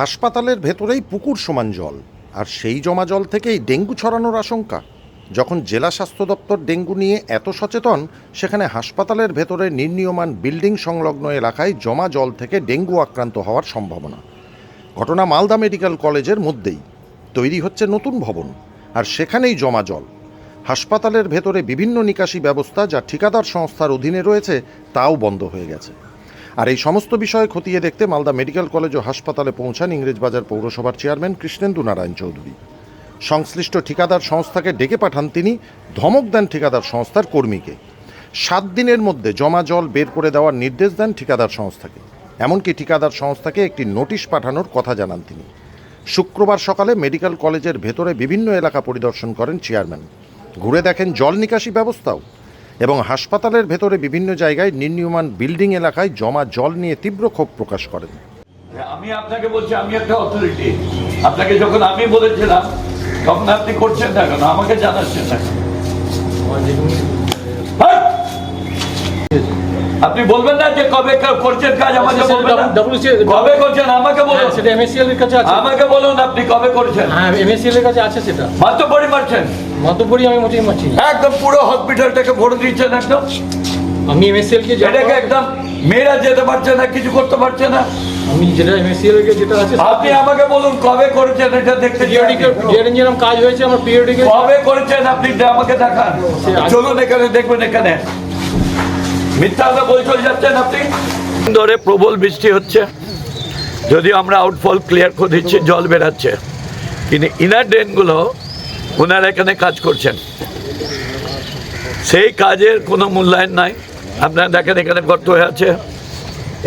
হাসপাতালের ভেতরেই পুকুর সমান জল, আর সেই জমা জল থেকেই ডেঙ্গু ছড়ানোর আশঙ্কা। যখন জেলা স্বাস্থ্য দপ্তর ডেঙ্গু নিয়ে এত সচেতন, সেখানে হাসপাতালের ভেতরে নির্ণীয়মান বিল্ডিং সংলগ্ন এলাকায় জমা জল থেকে ডেঙ্গু আক্রান্ত হওয়ার সম্ভাবনা। ঘটনা মালদা মেডিকেল কলেজের মধ্যেই। তৈরি হচ্ছে নতুন ভবন, আর সেখানেই জমা জল। হাসপাতালের ভেতরে বিভিন্ন নিকাশি ব্যবস্থা যা ঠিকাদার সংস্থার অধীনে রয়েছে, তাও বন্ধ হয়ে গেছে। আর এই সমস্ত বিষয়ে খতিয়ে দেখতে মালদা মেডিকেল কলেজ ও হাসপাতালে পৌঁছান ইংরেজবাজার পৌরসভার চেয়ারম্যান কৃষ্ণেন্দু নারায়ণ চৌধুরী। সংশ্লিষ্ট ঠিকাদার সংস্থাকে ডেকে পাঠান তিনি, ধমক দেন ঠিকাদার সংস্থার কর্মীকে। সাত দিনের মধ্যে জমা জল বের করে দেওয়ার নির্দেশ দেন ঠিকাদার সংস্থাকে। এমনকি ঠিকাদার সংস্থাকে একটি নোটিশ পাঠানোর কথা জানান তিনি। শুক্রবার সকালে মেডিকেল কলেজের ভেতরে বিভিন্ন এলাকা পরিদর্শন করেন চেয়ারম্যান। ঘুরে দেখেন জল নিকাশি ব্যবস্থাও। এবং হাসপাতালের ভেতরে বিভিন্ন জায়গায় নির্ণীয়মান বিল্ডিং এলাকায় জমা জল নিয়ে তীব্র ক্ষোভ প্রকাশ করেন। আমি আপনাকে বলছি আমি একটা অথরিটি আপনাকে যখন আমি বলেছিলাম তখন আপনি করছেন না কেন? আমাকে জানাচ্ছেন না হ্যাঁ? আপনি বলবেন না যে কবে করছেন কাজ আমাকে বলবেন কবে করছেন? আমাকে বলুন। হ্যাঁ, সেটা এমএসসিএল এর কাছে আছে। আমাকে বলুন আপনি কবে করছেন। হ্যাঁ এমএসসিএল এর কাছে আছে সেটা। মাত্র পরি মারছেন মতপুরি আমি মোটেই মারছি না। একদম পুরো হসপিটালটাকে ভরে দিচ্ছেন একদম। আমি এমএসসিএল কে এটাকে একদম মেয়েরা যেতে পারছে না কিছু করতে পারছে না। আমি যেটা এমএসসিএল এর যেটা আছে আপনি আমাকে বলুন কবে করেছেন এটা দেখতে। পিরিয়ডিক্যাল কাজ হয়েছে আমার পিরিয়ডিক্যাল কবে করেছেন আপনি আমাকে দেখান। চলুন এখানে দেখবেন এখানে। মিথ্যা কথা যাচ্ছেন আপনি। ধরে প্রবল বৃষ্টি হচ্ছে। যদিও আমরা আউটফল ক্লিয়ার করে দিচ্ছি জল বেরাচ্ছে। কিন্তু ইনার ড্রেনগুলো ওনারা এখানে কাজ করছেন। সেই কাজের কোনো মূল্যায়ন নাই। আপনারা দেখেন এখানে গর্ত হয়ে আছে।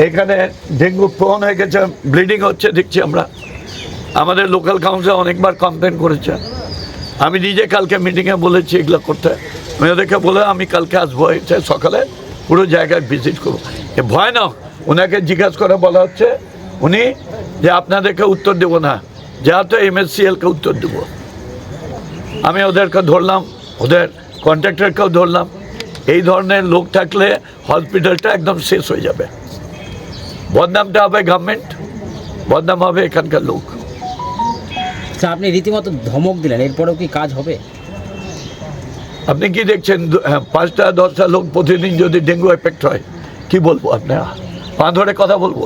এখানে ডেঙ্গু প্রন হয়ে গেছে, ব্লিডিং হচ্ছে, দেখছি আমরা। আমাদের লোকাল কাউন্সিল অনেকবার কমপ্লেন করেছে। আমি নিজে কালকে মিটিংয়ে বলেছি এগুলো করতে। আমি ওদেরকে বলে আমি কালকে আসব এটা সকালে পুরো জায়গায় ভিজিট করব। ভয় না, ওনাকে জিজ্ঞাসা করে বলা হচ্ছে, উনি যে আপনাদেরকে উত্তর দেবো না যা তো এমএসসিএলকে উত্তর দেবো। আমি ওদেরকে ধরলাম ওদের কন্ট্রাক্টরকেও ধরলাম। এই ধরনের লোক থাকলে হসপিটালটা একদম শেষ হয়ে যাবে। বদনামটা হবে গভর্নমেন্ট বদনাম হবে এখানকার লোক। আচ্ছা আপনি রীতিমতো ধমক দিলেন এরপরেও কি কাজ হবে? আপনি কি দেখছেন হ্যাঁ, পাঁচটা দশটা লোক প্রতিদিন যদি ডেঙ্গু এফেক্ট হয় কি বলব আপনারা? পা ধরে কথা বলব।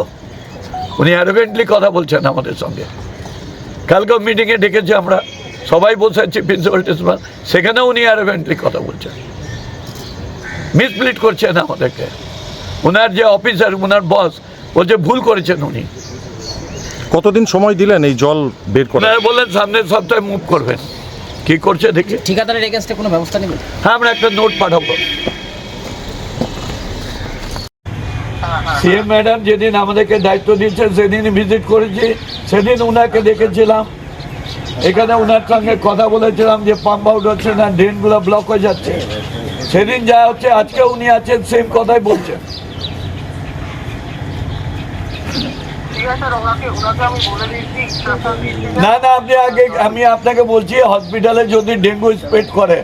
উনি অ্যারোগেন্টলি কথা বলছেন আমাদের সঙ্গে। কালকেও মিটিংয়ে ডেকেছি আমরা। সবাই বসে আছি প্রিন্সিপাল টিন্সিপাল সেখানেও উনি অ্যারোগেন্টলি কথা বলছেন। মিসপ্লিট করছেন আমাদেরকে। ওনার যে অফিসার ওনার বস বলছে ভুল করেছেন উনি। কতদিন সময় দিলেন এই জল বের করে ওনারা বললেন সামনের সপ্তাহে মুভ করবেন। কি করছে দেখি? ঠিকাদারের এগেনস্টে কোনো ব্যবস্থা নেবেন হ্যাঁ আমরা একটা নোট পাঠাবো। সিএম ম্যাডাম যেদিন আমাদেরকে দায়িত্ব দিয়েছেন সেদিন ভিজিট করেছি। সেদিন ওনাকে দেখেছিলাম। এখানে ওনার সঙ্গে কথা বলেছিলাম যে পাম্প আউট হচ্ছে না ড্রেনগুলো ব্লক হয়ে যাচ্ছে। সেদিন যা হচ্ছে আজকে উনি আছেন সেম কথাই বলছেন। না না, আপনি আগে, আমি আপনাকে বলছি হসপিটালে যদি ডেঙ্গু স্প্রেড করে,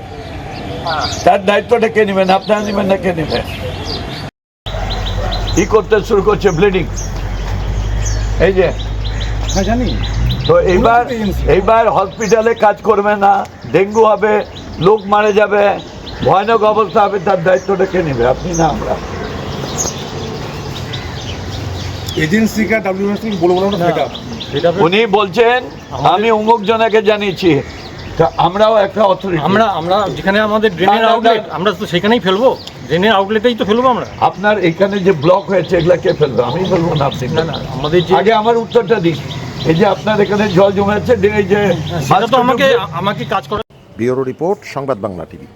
তার দায়িত্বটা কে নেবেন? আপনারা নেবেন না কে নেবেন? কি করতে শুরু করছে ব্লিডিং এই যে জানি। তো এইবার এইবার হসপিটালে কাজ করবে না ডেঙ্গু হবে লোক মারা যাবে ভয়ানক অবস্থা হবে তার দায়িত্বটা কে নেবে? আপনি না আমরা। উনি বলছেন আমি অমুক জনাকে জানিয়েছি। তা আমরাও একটা অথরিটি আমরা আমরা যেখানে আমাদের ড্রেনের আউটলেট আমরা তো সেখানেই ফেলব। ড্রেনের আউটলেটেই তো ফেলব আমরা। আপনার এখানে যে ব্লক হয়েছে এগুলা কে ফেলবে? আমি ফেলব না আপনি। না না আমাদের আগে আমার উত্তরটা দিন। এই যে আপনার এখানে জল জমে আছে এই যে আমাকে আমাকে কাজ করে ব্যুরো রিপোর্ট সংবাদ বাংলা টিভি।